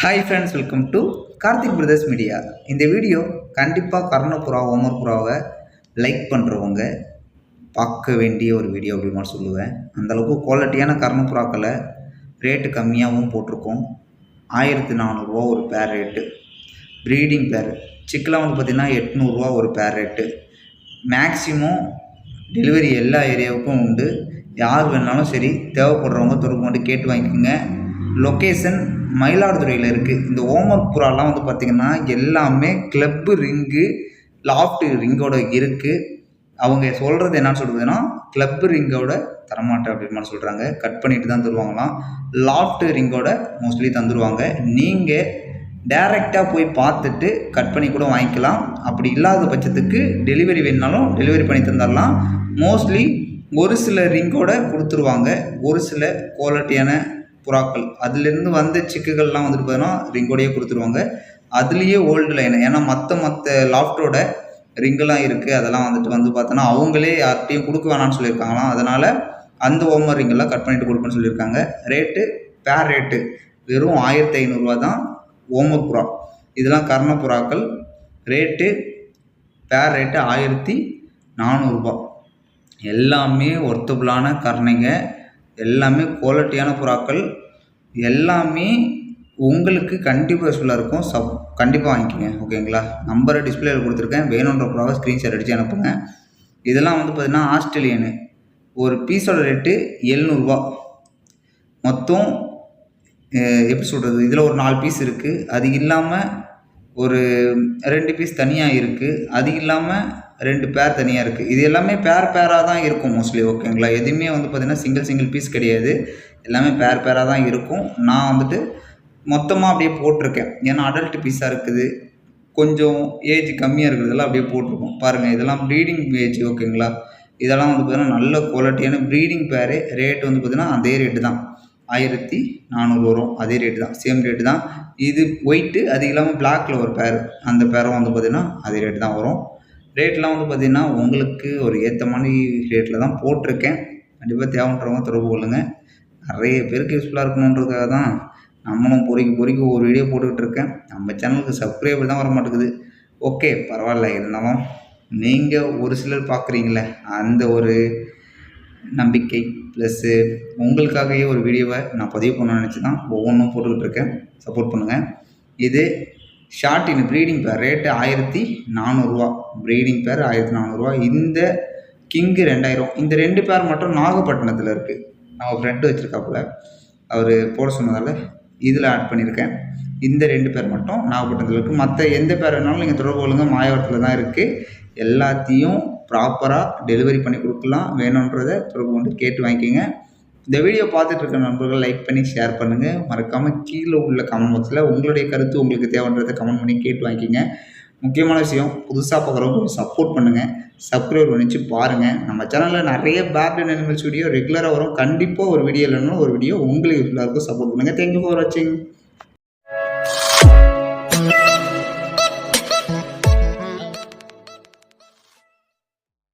Hi friends welcome to Karthik brothers media இந்த video கண்டிப்பாக Karnapura ஓமர்புராவை like பண்ணுறவங்க பார்க்க வேண்டிய ஒரு வீடியோ அப்படின்னு நான் சொல்லுவேன். அந்தளவுக்கு குவாலிட்டியான கர்ணபுறாக்களை ரேட்டு கம்மியாகவும் போட்டிருக்கோம். ஆயிரத்தி நானூறுரூவா ஒரு பேர் ரேட்டு ப்ரீடிங் பேர் சிக்கெலாம் வந்து பார்த்திங்கன்னா எட்நூறுரூவா ஒரு பேர் ரேட்டு மேக்ஸிமம் டெலிவரி எல்லா ஏரியாவுக்கும் உண்டு. யார் வேணாலும் சரி தேவைப்படுறவங்க தொடர்பு கொண்டு கேட்டு வாங்கிக்கோங்க. லொக்கேஷன் மயிலாடுதுறையில் இருக்குது இந்த ஓமர் புறாலாம் வந்து பார்த்திங்கன்னா எல்லாமே கிளப்பு ரிங்கு லாஃப்ட் ரிங்கோட இருக்குது அவங்க சொல்கிறது என்னன்னு சொல்கிறதுன்னா கிளப்பு ரிங்கோட தரமாட்டேன் அப்படின்னு மாதிரி சொல்கிறாங்க கட் பண்ணிட்டு தான் தருவாங்களாம். லாஃப்ட் ரிங்கோட மோஸ்ட்லி தந்துடுவாங்க நீங்கள் டேரெக்டாக போய் பார்த்துட்டு கட் பண்ணி கூட வாங்கிக்கலாம். அப்படி இல்லாத பட்சத்துக்கு டெலிவரி வேணுனாலும் டெலிவரி பண்ணி தந்துடலாம் மோஸ்ட்லி ஒரு சில ரிங்கோட கொடுத்துருவாங்க. ஒரு சில குவாலிட்டியான புறாக்கள். அதுலேருந்து வந்த சிக்குகள்லாம் வந்துட்டு பார்த்தீங்கன்னா ரிங்கோடையே கொடுத்துருவாங்க. அதுலேயே ஓல்டு லைன். ஏன்னா மற்ற மற்ற லாஃப்டோட ரிங்கெல்லாம் இருக்குது அதெல்லாம் வந்துட்டு வந்து பார்த்தோன்னா அவங்களே யார்கிட்டையும் கொடுக்க வேணாம்னு சொல்லியிருக்காங்களாம். அதனால் அந்த ஓமர் ரிங்கெல்லாம் கட் பண்ணிட்டு கொடுப்பேன்னு சொல்லியிருக்காங்க. ரேட்டு பேர் ரேட்டு வெறும் ஆயிரத்தி ஐநூறுரூவா தான் ஓமர் புறா. இதெல்லாம் கர்ண புறாக்கள். ரேட்டு பேர் ரேட்டு ஆயிரத்தி நானூறுரூபா எல்லாமே ஒர்த்தபுளான கர்ணைங்க. எல்லாமே குவாலிட்டியான புறாக்கள். எல்லாமே உங்களுக்கு கண்டிப்பாக யூஸ்ஃபுல்லாக இருக்கும். சப் கண்டிப்பாக வாங்கிக்கோங்க ஓகேங்களா நம்பரை டிஸ்பிளேயில் கொடுத்துருக்கேன். வேணுன்ற புறாவை ஸ்க்ரீன்ஷாட் அடித்து அனுப்புங்க. இதெல்லாம் வந்து பார்த்திங்கன்னா ஆஸ்திரேலியனு ஒரு பீஸோட ரேட்டு எழுநூறுபா மொத்தம் எப்படி சொல்கிறது இதில் ஒரு நாலு பீஸ் இருக்குது அது இல்லாமல் ஒரு ரெண்டு பீஸ் தனியாக இருக்குது அது இல்லாமல் ரெண்டு பேர் தனியாக இருக்குது இது எல்லாமே பேர் பேராக தான் இருக்கும் மோஸ்ட்லி ஓகேங்களா எதுவுமே வந்து பார்த்திங்கன்னா சிங்கிள் சிங்கிள் பீஸ் கிடையாது. எல்லாமே பேர் பேராக தான் இருக்கும். நான் வந்துட்டு மொத்தமாக அப்படியே போட்டிருக்கேன். ஏன்னா அடல்ட் பீஸாக இருக்குது. கொஞ்சம் ஏஜ் கம்மியாக இருக்கிறதெல்லாம் அப்படியே போட்டிருக்கோம் பாருங்கள் இதெல்லாம் ப்ரீடிங் ஏஜ் ஓகேங்களா இதெல்லாம் வந்து பார்த்திங்கன்னா நல்ல குவாலிட்டியான ப்ரீடிங் பேரு ரேட் வந்து பார்த்திங்கன்னா அதே ரேட்டு தான். ஆயிரத்தி நானூறு வரும். அதே ரேட்டு தான். சேம் ரேட்டு தான். இது ஒயிட்டு அது இல்லாமல் பிளாக்கில் ஒரு பேர் அந்த பேரும் வந்து பார்த்திங்கன்னா அதே ரேட்டு தான் வரும். ரேட்லாம் வந்து பார்த்திங்கன்னா உங்களுக்கு ஒரு ஏற்ற மாதிரி ரேட்டில் தான் போட்டிருக்கேன். கண்டிப்பாக தேவைன்றவங்க தொடர்பு கொள்ளுங்கள் நிறைய பேருக்கு யூஸ்ஃபுல்லாக இருக்கணுன்றதுக்காக தான் நம்மளும் பொறிக்கு பொறிக்கு ஒரு வீடியோ போட்டுக்கிட்டு இருக்கேன். நம்ம சேனலுக்கு சப்ஸ்கிரைபர் தான் வர மாட்டேங்குது ஓகே பரவாயில்ல. இருந்தாலும் நீங்கள் ஒரு சிலர் பார்க்குறீங்களே அந்த ஒரு நம்பிக்கை ப்ளஸ்ஸு உங்களுக்காகவே ஒரு வீடியோவை நான் பதிவு பண்ண நினச்சி தான் ஒவ்வொன்றும் போட்டுக்கிட்டு இருக்கேன். சப்போர்ட் பண்ணுங்கள் இது short in breeding pair rate ஆயிரத்தி நானூறுரூவா ப்ரீடிங் பேர் ஆயிரத்தி நானூறுரூவா இந்த கிங்கு ரெண்டாயிரம். இந்த ரெண்டு பேர் மட்டும் நாகப்பட்டினத்தில் இருக்குது நான் ஃப்ரெண்டு வச்சுருக்காப்புல. அவர் போட சொன்னதால் இதில் ஆட் பண்ணியிருக்கேன். இந்த ரெண்டு பேர் மட்டும் நாகப்பட்டினத்தில் இருக்குது மற்ற எந்த பேர் வேணாலும் நீங்கள் தொடர்பு கொள்ளுங்க. மாயவரத்தில் தான் இருக்குது எல்லாத்தையும் ப்ராப்பராக டெலிவரி பண்ணி கொடுக்கலாம். வேணுன்றதை தொடர்பு கொண்டு கேட்டு வாங்கிக்கோங்க. இந்த வீடியோ பார்த்துட்டு இருக்க நண்பர்கள் லைக் பண்ணி ஷேர் பண்ணுங்கள் மறக்காமல் கீழே உள்ள கமெண்ட் பாக்ஸில் உங்களுடைய கருத்து உங்களுக்கு தேவைன்றதை கமெண்ட் பண்ணி கேட்டு வாங்கிக்கிங்க. முக்கியமான விஷயம் புதுசாக பார்க்குறவங்க சப்போர்ட் பண்ணுங்கள் சப்ஸ்கிரைப் பண்ணிச்சு பாருங்கள் நம்ம சேனலில் நிறைய பேர்ட் அண்ட் அனிமல்ஸ் வீடியோ ரெகுலராக வரும். கண்டிப்பாக ஒரு வீடியோ இல்லைன்னா ஒரு வீடியோ உங்களுக்கு எல்லாருக்கும் இருக்கும் சப்போர்ட் பண்ணுங்கள் தேங்க்யூ ஃபார் வாட்சிங்